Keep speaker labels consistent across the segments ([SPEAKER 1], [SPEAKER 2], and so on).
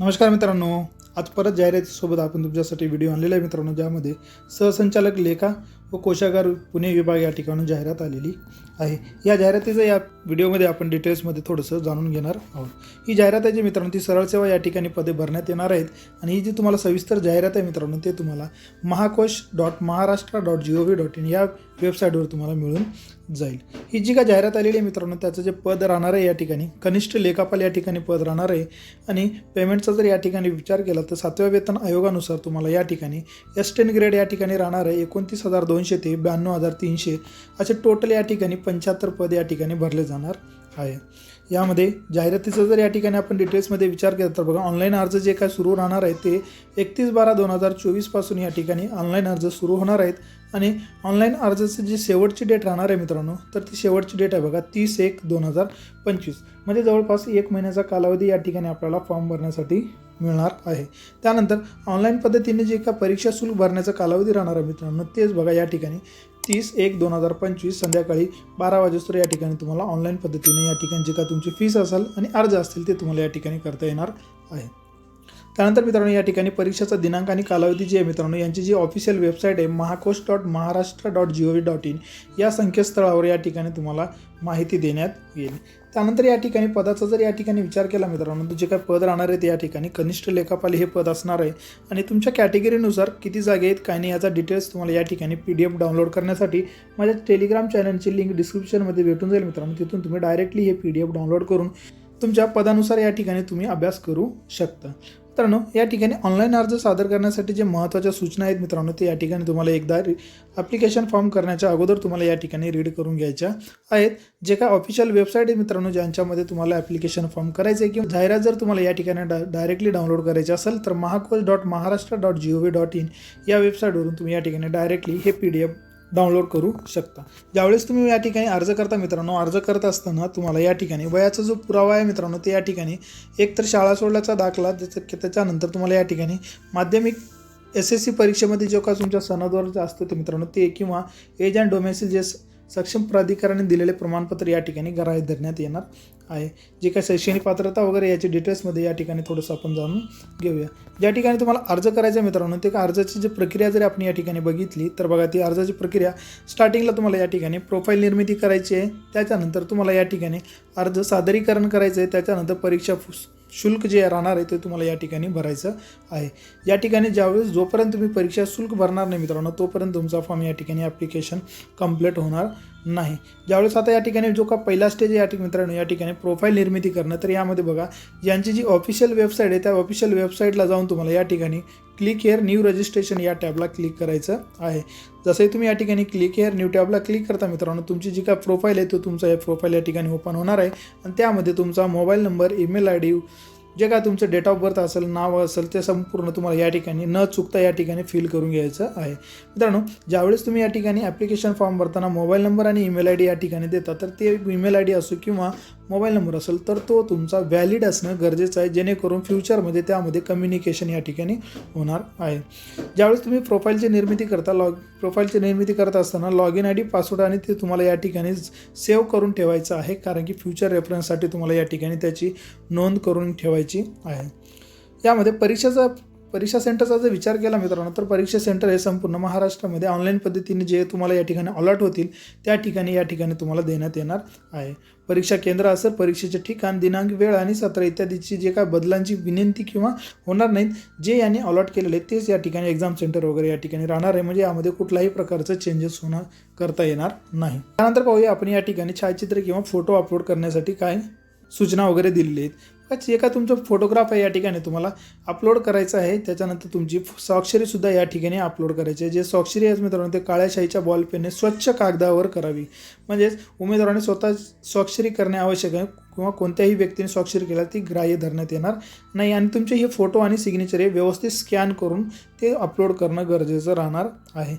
[SPEAKER 1] नमस्कार मित्रांनो आज परत जाहिरातीसोबत आपण तुमच्यासाठी व्हिडिओ आणलेला आहे मित्रांनो ज्यामध्ये सहसंचालक लेखा व कोशागार पुणे विभाग या ठिकाणून जाहिरात आलेली. आहे. या जाहिरातीचं या व्हिडिओमध्ये आपण डिटेल्समध्ये थोडंसं जाणून घेणार आहोत. ही जाहिरात आहे जी मित्रांनो ती सरळ सेवा या ठिकाणी पदे भरण्यात येणार आहेत. आणि ही जी तुम्हाला सविस्तर जाहिरात आहे मित्रांनो ते तुम्हाला Mahakosh dot Maharashtra dot G O V dot in या वेबसाईटवर तुम्हाला मिळून जाईल. ही जी काय जाहिरात आलेली आहे मित्रांनो त्याचं जे पद राहणार आहे या ठिकाणी कनिष्ठ लेखापाल या ठिकाणी पद राहणार आहे. आणि पेमेंटचा जर या ठिकाणी विचार केला तर सातव्या वेतन आयोगानुसार तुम्हाला या ठिकाणी एस टेन ग्रेड या ठिकाणी राहणार आहे एकोणतीस हजार दोनशे ते ब्याण्णव हजार तीनशे. असे टोटल या ठिकाणी पंच्याहत्तर पद या ठिकाणी भरले जाणार आहे. यामध्ये जाहिरातीचा जर या ठिकाणी आपण डिटेल्समध्ये विचार केला तर बघा ऑनलाईन अर्ज जे काय सुरू राहणार आहे ते एकतीस बारा दोन हजार चोवीसपासून या ठिकाणी ऑनलाईन अर्ज सुरू होणार आहेत. आणि ऑनलाईन अर्जाची जी शेवटची डेट राहणार आहे मित्रांनो तर ती शेवटची डेट आहे बघा तीस एक दोन हजार पंचवीस. म्हणजे जवळपास एक महिन्याचा कालावधी या ठिकाणी आपल्याला फॉर्म भरण्यासाठी मिळणार आहे. त्यानंतर ऑनलाईन पद्धतीने जे का परीक्षा शुल्क भरण्याचा कालावधी राहणार आहे मित्रांनो तेच बघा या ठिकाणी. तीस एक दोन हजार पंचवीस संध्याकाळी बारा वाजेस्तोवर या ठिकाणी तुम्हाला ऑनलाईन पद्धतीने या ठिकाणी जे का तुमची फीस असेल आणि अर्ज असतील ते तुम्हाला या ठिकाणी करता येणार आहे. त्यानंतर मित्रांनो या ठिकाणी परीक्षेचा दिनांक आणि कालावधी जी आहे मित्रांनो यांची जी ऑफिशियल वेबसाईट आहे Mahakosh dot Maharashtra dot G O V dot in या संकेतस्थळावर या ठिकाणी तुम्हाला माहिती देण्यात येईल. त्यानंतर या ठिकाणी पदाचा जर या ठिकाणी विचार केला मित्रांनो तर जे काय पद राहणार आहे ते या ठिकाणी कनिष्ठ लेखापाल हे पद असणार आहे. आणि तुमच्या कॅटेगरीनुसार किती जागे आहेत काय नाही याचा डिटेल्स तुम्हाला या ठिकाणी पी डी एफ डाउनलोड करण्यासाठी माझ्या टेलिग्राम चॅनलची लिंक डिस्क्रिप्शनमध्ये भेटून जाईल मित्रांनो. तिथून तुम्ही डायरेक्टली हे पी डी एफ डाउनलोड करून तुमच्या पदानुसार या ठिकाणी तुम्ही अभ्यास करू शकता. मित्रांनो या ठिकाणी ऑनलाईन अर्ज सादर करण्यासाठी जे महत्त्वाच्या सूचना आहेत मित्रांनो ते या ठिकाणी तुम्हाला एकदा ॲप्लिकेशन फॉर्म करण्याच्या अगोदर तुम्हाला या ठिकाणी रीड करून घ्यायच्या आहेत. जे काय ऑफिशियल वेबसाईट आहे मित्रांनो ज्यांच्यामध्ये तुम्हाला ॲप्लिकेशन फॉर्म करायचं आहे किंवा जाहिरात जर तुम्हाला या ठिकाणी डा डायरेक्टली डाउनलोड करायची असेल तर Mahakosh dot Maharashtra dot G O V dot in या वेबसाईटवरून तुम्ही या ठिकाणी डायरेक्टली हे पी डी एफ डाउनलोड करू शकता. ज्यावेळेस तुम्ही या ठिकाणी अर्ज करता मित्रांनो अर्ज करत असताना तुम्हाला या ठिकाणी वयाचा जो पुरावा आहे मित्रांनो ते या ठिकाणी एक तर शाळा सोडल्याचा दाखला त्याच्या त्याच्यानंतर तुम्हाला या ठिकाणी माध्यमिक एस एस सी परीक्षेमध्ये जो का तुमच्या सणाद्वार जे असतं ते मित्रांनो ते किंवा एज अँड डोमेसिल जे स- सक्षम प्राधिकरणाने दिलेले प्रमाणपत्र या ठिकाणी गराय धरण्यात येणार आहे. जे काय शैक्षणिक पात्रता वगैरे याची डिटेल्समध्ये या ठिकाणी थोडंसं आपण जाणून घेऊया. ज्या ठिकाणी तुम्हाला अर्ज करायचा मित्रांनो. ते का अर्जाची जी प्रक्रिया जरी आपण या ठिकाणी बघितली तर बघा ती अर्जाची प्रक्रिया स्टार्टिंगला तुम्हाला या ठिकाणी प्रोफाईल निर्मिती करायची आहे. त्याच्यानंतर तुम्हाला या ठिकाणी अर्ज सादरीकरण करायचं आहे. त्याच्यानंतर परीक्षा शुल्क जे राहणार आहे ते तुम्हाला या ठिकाणी भरायचं आहे. या ठिकाणी ज्यावेळेस जोपर्यंत तुम्ही परीक्षा शुल्क भरणार नाही मित्रांनो तोपर्यंत तुमचा फॉर्म या ठिकाणी ॲप्लिकेशन कंप्लीट होणार नाही. ज्यावेळेस आता या ठिकाणी जो का पहिला स्टेज या ठिकाणी मित्रांनो या ठिकाणी प्रोफाईल निर्मिती करणं तर यामध्ये बघा यांची जी ऑफिशियल वेबसाईट आहे त्या ऑफिशियल वेबसाईटला जाऊन तुम्हाला या ठिकाणी क्लिक हेअर न्यू रजिस्ट्रेशन या टॅबला क्लिक करायचं आहे. जसंही तुम्ही या ठिकाणी क्लिक हेअर न्यू टॅबला क्लिक करता मित्रांनो तुमची जी काय प्रोफाईल आहे तो तुमचा हे प्रोफाईल या ठिकाणी ओपन होणार आहे. आणि त्यामध्ये तुमचा mobile number email I D जे काय तुमचं डेट ऑफ बर्थ असेल नाव असेल ते संपूर्ण तुम्हाला या ठिकाणी न चुकता या ठिकाणी फिल करून घ्यायचं आहे. मित्रांनो ज्यावेळेस तुम्ही या ठिकाणी ॲप्लिकेशन फॉर्म भरताना मोबाईल नंबर आणि ईमेल आय डी या ठिकाणी देता तर ते ईमेल आय डी असो किंवा मोबाईल नंबर असेल तर तो तुमचा व्हॅलिड असणं गरजेचं आहे जेणेकरून फ्युचरमध्ये त्यामध्ये कम्युनिकेशन या ठिकाणी होणार आहे. ज्यावेळेस तुम्ही प्रोफाईलची निर्मिती करता लॉग प्रोफाईलची निर्मिती करत असताना log in I D password आणि ते तुम्हाला या ठिकाणी सेव्ह करून ठेवायचं आहे कारण की फ्युचर रेफरन्ससाठी तुम्हाला या ठिकाणी त्याची नोंद करून ठेवायची आहे. यामध्ये परीक्षेचा परीक्षा सेंटरचा जर विचार केला मित्रांनो तर परीक्षा सेंटर हे संपूर्ण महाराष्ट्रामध्ये ऑनलाईन पद्धतीने जे तुम्हाला या ठिकाणी अलॉट होतील त्या ठिकाणी या ठिकाणी तुम्हाला देण्यात येणार आहे. परीक्षा केंद्र असेल परीक्षेचे ठिकाण दिनांक वेळ आणि सत्र इत्यादीची जे काय बदलांची विनंती किंवा होणार नाहीत जे यांनी अलॉट केलेले आहेत तेच या ठिकाणी एक्झाम सेंटर वगैरे या ठिकाणी राहणार आहे. म्हणजे यामध्ये कुठलाही प्रकारचं चेंजेस होणार करता येणार नाही. त्यानंतर पाहूया आपण या ठिकाणी छायाचित्र किंवा फोटो अपलोड करण्यासाठी काय सूचना वगैरे दिलेली आहेत. जे का तुमचं फोटोग्राफ आहे या ठिकाणी तुम्हाला अपलोड करायचं आहे. त्याच्यानंतर तुमची स्वाक्षरीसुद्धा या ठिकाणी अपलोड करायची आहे. जे स्वाक्षरी आहे मित्रांनो ते काळ्या शाईच्या बॉल पेनने स्वच्छ कागदावर करावी. म्हणजेच उमेदवाराने स्वतः स्वाक्षरी करणे आवश्यक आहे किंवा कोणत्याही व्यक्तीने स्वाक्षरी केला ती ग्राह्य धरण्यात येणार नाही. आणि तुमचे हे फोटो आणि सिग्नेचर हे व्यवस्थित स्कॅन करून ते अपलोड करणं गरजेचं राहणार आहे.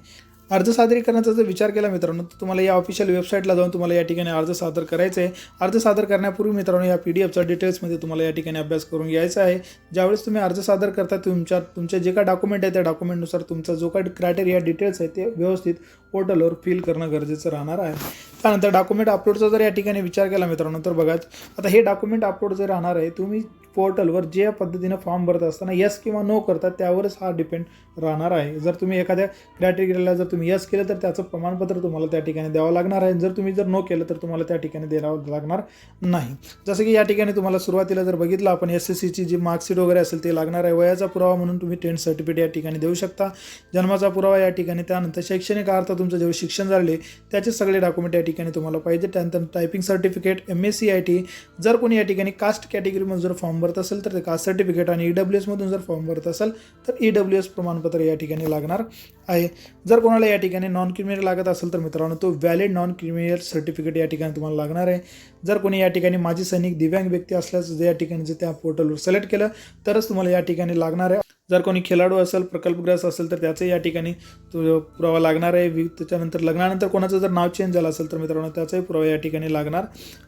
[SPEAKER 1] अर्ज सादरीकरणाचा जर विचार केला मित्रांनो तर तुम्हाला या ऑफिशियल वेबसाईटला जाऊन तुम्हाला या ठिकाणी अर्ज सादर करायचा आहे. अर्ज सादर करण्यापूर्वी मित्रांनो या पी डी एफचा डिटेल्समध्ये तुम्हाला या ठिकाणी अभ्यास करून घ्यायचा आहे. ज्यावेळेस तुम्ही अर्ज सादर करता तुमच्या तुमचे जे काय डॉक्युमेंट आहे त्या डॉक्युमेंटनुसार तुमचा जो काय क्रायटेरिया डिटेल्स आहे ते व्यवस्थित पोर्टलवर फिल करणं गरजेचं राहणार आहे. त्यानंतर डॉक्युमेंट अपलोडचा जर या ठिकाणी विचार केला मित्रांनो तर बघा आता हे डॉक्युमेंट अपलोड जर राहणार आहे तुम्ही पोर्टलवर जे पद्धतीनं फॉर्म भरत असताना यस किंवा नो करतात त्यावरच हा डिपेंड राहणार आहे. जर तुम्ही एखाद्या कॅटेगरीला जर तुम्ही यस केलं तर त्याचं प्रमाणपत्र तुम्हाला त्या ठिकाणी द्यावं लागणार आहे. जर तुम्ही जर नो केलं तर तुम्हाला त्या ठिकाणी द्यावं लागणार नाही. जसं की या ठिकाणी तुम्हाला सुरुवातीला जर बघितलं आपण एस एस सीची जी मार्कशीट वगैरे असेल ते लागणार आहे. वयाचा पुरावा म्हणून तुम्ही टेंथ सर्टिफिकेट या ठिकाणी देऊ शकता. जन्माचा पुरावा या ठिकाणी त्यानंतर शैक्षणिक अर्थ तुमचं जेव्हा शिक्षण झाले त्याचे सगळे डॉक्युमेंट या ठिकाणी तुम्हाला पाहिजे. त्यानंतर typing certificate M S C I T जर कोणी या ठिकाणी कास्ट कॅटेगरीमधून जर फॉर्म भरत असेल तर ते कास्ट सर्टिफिकेट आणि ई डब्ल्यू एसमधून जर फॉर्म भरत असेल तर ई डब्ल्यू एस प्रमाणपत्र या ठिकाणी लागणार. आहे. जर कोणाला या ठिकाणी नॉन क्रिमिनल लागत असेल तर मित्रांनो तो व्हॅलिड नॉन क्रिमिनल सर्टिफिकेट या ठिकाणी तुम्हाला लागणार आहे. जर कोणी या ठिकाणी माजी सैनिक दिव्यांग व्यक्ती असल्यास जे या ठिकाणी जे त्या पोर्टलवर सिलेक्ट केलं तरच तुम्हाला या ठिकाणी लागणार आहे. जर कोणी खेळाडू असेल प्रकल्पग्रस्त असेल तर त्याचं या ठिकाणी पुरावा लागणार आहे. वि- त्याच्यानंतर लग्नानंतर कोणाचं जर नाव चेंज झालं असेल तर मित्रांनो त्याचाही पुरावा या ठिकाणी लागणार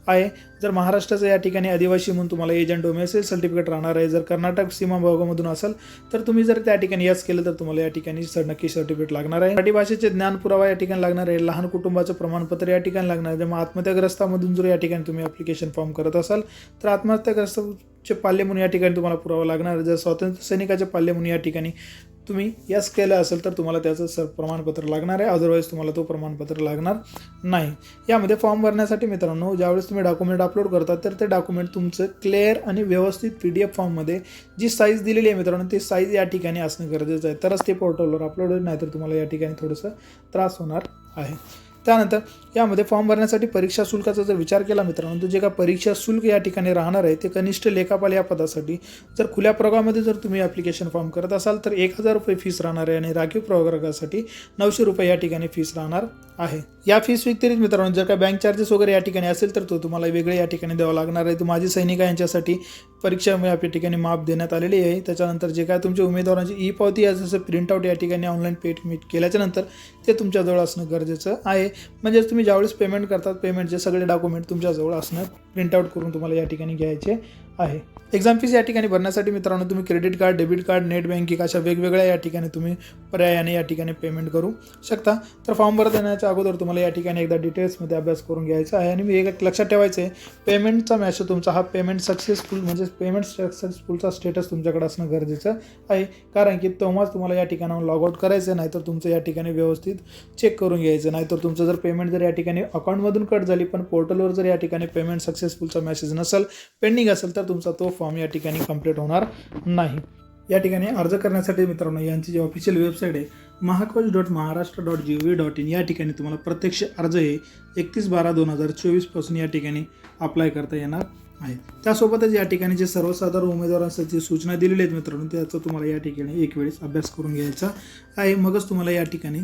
[SPEAKER 1] आहे. जर महाराष्ट्राचं या ठिकाणी आदिवासी म्हणून तुम्हाला एजंट डोमेसाईल सर्टिफिकेट राहणार आहे. जर कर्नाटक सीमा भागामधून असेल तर तुम्ही जर त्या ठिकाणी यस केलं तर तुम्हाला या ठिकाणी सर नक्की सर्टिफिकेट लागणार आहे. मराठी भाषेचे ज्ञान पुरावा या ठिकाणी लागणार आहे. लहान कुटुंबाचं प्रमाणपत्र या ठिकाणी लागणार आहे. जेव्हा आत्महत्याग्रस्तामधून जर या ठिकाणी तुम्ही ॲप्लिकेशन फॉर्म करत असाल तर आत्महत्याग्रस्तचे पाल्य म्हणून या ठिकाणी तुम्हाला पुरावा लागणार जर स्वातंत्र्य सैनिकाचे पाल्य म्हणून या ठिकाणी तुम्ही यस केलं असेल तर तुम्हाला त्याचं सर प्रमाणपत्र लागणार आहे. अदरवाईज तुम्हाला तो प्रमाणपत्र लागणार नाही. यामध्ये फॉर्म भरण्यासाठी मित्रांनो ज्यावेळेस तुम्ही डॉक्युमेंट अपलोड करता तर ते डॉक्युमेंट तुमचं क्लिअर आणि व्यवस्थित पी डी एफ फॉर्ममध्ये जी साईज दिलेली आहे मित्रांनो ती साईज या ठिकाणी असणं गरजेचं आहे. तरच ते पोर्टलवर अपलोड होईल नाहीतर तुम्हाला या ठिकाणी थोडंसं त्रास होणार आहे. त्यानंतर यामध्ये फॉर्म भरण्यासाठी परीक्षा शुल्काचा जर विचार केला मित्रांनो तर जे काय परीक्षा शुल्क या ठिकाणी राहणार आहे ते कनिष्ठ लेखापाल या पदासाठी जर खुल्या प्रवर्गामध्ये जर तुम्ही ॲप्लिकेशन फॉर्म करत असाल तर एक हजार रुपये फीस राहणार आहे आणि राखीव प्रवर्गासाठी नऊशे रुपये या ठिकाणी फीस राहणार आहे. या फीस व्यतिरिक्त मित्रांनो जर काय बँक चार्जेस वगैरे या ठिकाणी असेल तर तो तुम्हाला वेगळे या ठिकाणी द्यावा लागणार आहे. तो माझी सैनिक यांच्यासाठी परीक्षा या ठिकाणी माप देण्यात आलेली आहे. त्याच्यानंतर जे काय तुमच्या उमेदवारांची ई पावती आहे जसं प्रिंटआउट या ठिकाणी ऑनलाईन पेमेंट केल्याच्यानंतर ते तुमच्याजवळ असणं गरजेचं आहे. म्हणजेच तुम्ही ज्यावेळेस पेमेंट करतात पेमेंटचे सगळे डॉक्युमेंट तुमच्याजवळ असणं प्रिंटआउट करून तुम्हाला या ठिकाणी घ्यायचे आहे. एक्झाम फीस या ठिकाणी भरण्यासाठी मित्रांनो तुम्ही credit card debit card net banking अशा वेगवेगळ्या या ठिकाणी तुम्ही पर्यायाने या ठिकाणी पेमेंट करू शकता. तर फॉर्म भरत येण्याच्या अगोदर तुम्हाला या ठिकाणी एकदा डिटेल्समध्ये अभ्यास करून घ्यायचा आहे. आणि मी एक लक्षात ठेवायचं आहे पेमेंटचा मॅसेज तुमचा हा पेमेंट सक्सेसफुल म्हणजे पेमेंट सक्सेसफुलचा स्टेटस तुमच्याकडे असणं गरजेचं आहे. कारण की तेव्हाच तुम्हाला या ठिकाणाहून लॉग आउट करायचं आहे नाहीतर तुमचं या ठिकाणी व्यवस्थित चेक करून घ्यायचं. नाहीतर तुमचं जर पेमेंट जर या ठिकाणी अकाउंटमधून कट झाली पण पोर्टलवर जर या ठिकाणी पेमेंट सक्सेसफुलचा मेसेज नसेल पेंडिंग असेल तर तुमचा तो फॉर्म या ठिकाणी कंप्लीट होणार नाही. या ठिकाणी अर्ज करण्यासाठी मित्रांनो यांची जी ऑफिशियल वेबसाईट आहे Mahakoch dot Maharashtra dot G V dot in या ठिकाणी तुम्हाला प्रत्यक्ष अर्ज हे एकतीस बारा दोन हजार चोवीसपासून या ठिकाणी अप्लाय करता येणार आहे. त्यासोबतच या ठिकाणी जे सर्वसाधारण उमेदवारांसाठी सूचना दिलेल्या आहेत मित्रांनो त्याचा तुम्हाला या ठिकाणी एक वेळेस अभ्यास करून घ्यायचा आहे. मगच तुम्हाला या ठिकाणी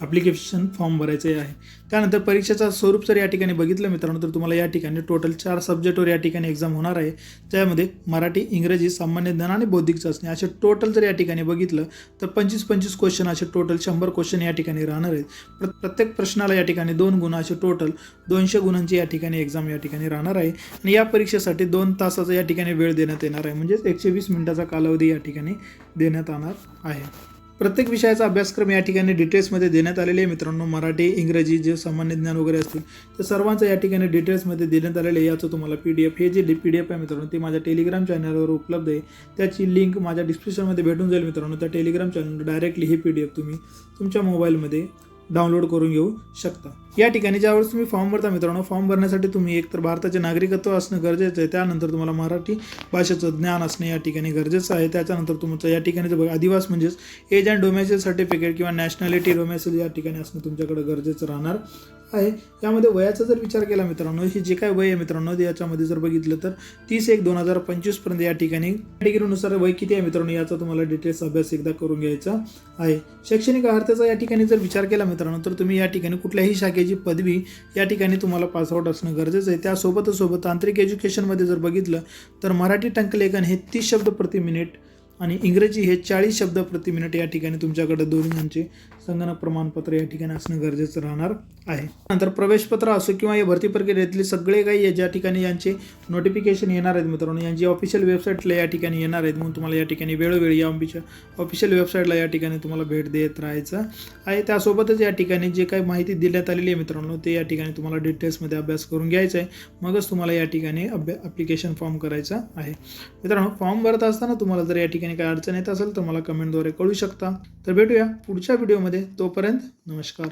[SPEAKER 1] ॲप्लिकेशन फॉर्म भरायचे आहे त्यानंतर परीक्षेचा स्वरूप जर या ठिकाणी बघितलं मित्रांनो तर तुम्हाला या ठिकाणी टोटल चार सब्जेक्टवर या ठिकाणी एक्झाम होणार आहे त्यामध्ये मराठी इंग्रजी सामान्य ज्ञान आणि बौद्धिक चाचणी असे टोटल जर या ठिकाणी बघितलं तर पंचवीस पंचवीस क्वेश्चन असे टोटल शंभर क्वेश्चन या ठिकाणी राहणार आहेत प्र प्रत्येक प्रश्नाला या ठिकाणी दोन गुण असे टोटल दोनशे गुणांची या ठिकाणी एक्झाम या ठिकाणी राहणार आहे आणि या परीक्षेसाठी दोन तासाचा या ठिकाणी वेळ देण्यात येणार आहे म्हणजेच एकशे वीस मिनिटाचा कालावधी या ठिकाणी देण्यात येणार आहे प्रत्येक विषयाचा अभ्यासक्रम या ठिकाणी डिटेल्समध्ये देण्यात आलेले आहे. मित्रांनो मराठी इंग्रजी जे सामान्य ज्ञान वगैरे असतील तर सर्वांचं या ठिकाणी डिटेल्समध्ये देण्यात आलेलं आहे. याचं तुम्हाला पी डी एफ हे जे पी डी एफ आहे मित्रांनो ते माझ्या टेलिग्राम चॅनलवर उपलब्ध आहे. त्याची लिंक माझ्या डिस्क्रिप्शनमध्ये भेटून जाईल मित्रांनो. त्या टेलिग्राम चॅनलवर डायरेक्टली हे पी डी एफ तुम्ही तुमच्या मोबाईलमध्ये डाउनलोड करून घेऊ शकता. या ठिकाणी ज्यावेळेस तुम्ही फॉर्म भरता मित्रांनो फॉर्म भरण्यासाठी तुम्ही एकतर भारताचे नागरिकत्व असणं गरजेचं आहे. त्यानंतर तुम्हाला मराठी भाषेचं ज्ञान असणं या ठिकाणी गरजेचं आहे. त्याच्यानंतर तुमचं या ठिकाणी बघा आदिवास म्हणजेच एज अँड डोमेसिल सर्टिफिकेट किंवा नॅशनॅलिटी डोमेसिल या ठिकाणी असणं तुमच्याकडे गरजेचं राहणार. आहे. यामध्ये वयाचा जर विचार केला मित्रांनो हे जे काय वय आहे मित्रांनो याच्यामध्ये जर बघितलं तर तीस एक दोन हजार पंचवीसपर्यंत या ठिकाणी कॅटेगरीनुसार वय किती आहे मित्रांनो याचा तुम्हाला डिटेल्स अभ्यास एकदा करून घ्यायचा आहे. शैक्षणिक अर्हतेचा या ठिकाणी जर विचार केला मित्रांनो तर तुम्ही या ठिकाणी कुठल्याही शाखेची पदवी या ठिकाणी तुम्हाला पासआउट असणं गरजेचं आहे. त्यासोबतच सोबत तांत्रिक एज्युकेशनमध्ये जर बघितलं तर मराठी टंकलेखन हे तीस शब्द प्रति मिनिट आणि इंग्रजी हे चाळीस शब्द प्रति मिनिट या ठिकाणी तुमच्याकडे दोन्ही म्हणजे संगणक प्रमाणपत्र या ठिकाणी असणं गरजेचं राहणार आहे. नंतर प्रवेशपत्र असो किंवा या भरती प्रक्रियेतले सगळे काही ज्या ठिकाणी यांचे नोटिफिकेशन येणार आहेत मित्रांनो यांची ऑफिशियल वेबसाईटला या ठिकाणी येणार आहेत म्हणून तुम्हाला या ठिकाणी वेळोवेळी या ऑफिशियल ऑफिशियल वेबसाईटला या ठिकाणी तुम्हाला भेट देत राहायचं आहे. त्यासोबतच या ठिकाणी जे काही माहिती देण्यात आलेली आहे मित्रांनो ते या ठिकाणी तुम्हाला डिटेल्समध्ये अभ्यास करून घ्यायचा आहे. मगच तुम्हाला या ठिकाणी अभ्या ॲप्लिकेशन फॉर्म करायचा आहे. मित्रांनो फॉर्म भरत असताना तुम्हाला जर या ठिकाणी काही अडचण येत असेल तर मला कमेंटद्वारे कळू शकता. तर भेटूया पुढच्या व्हिडिओमध्ये तोपर्यंत नमस्कार.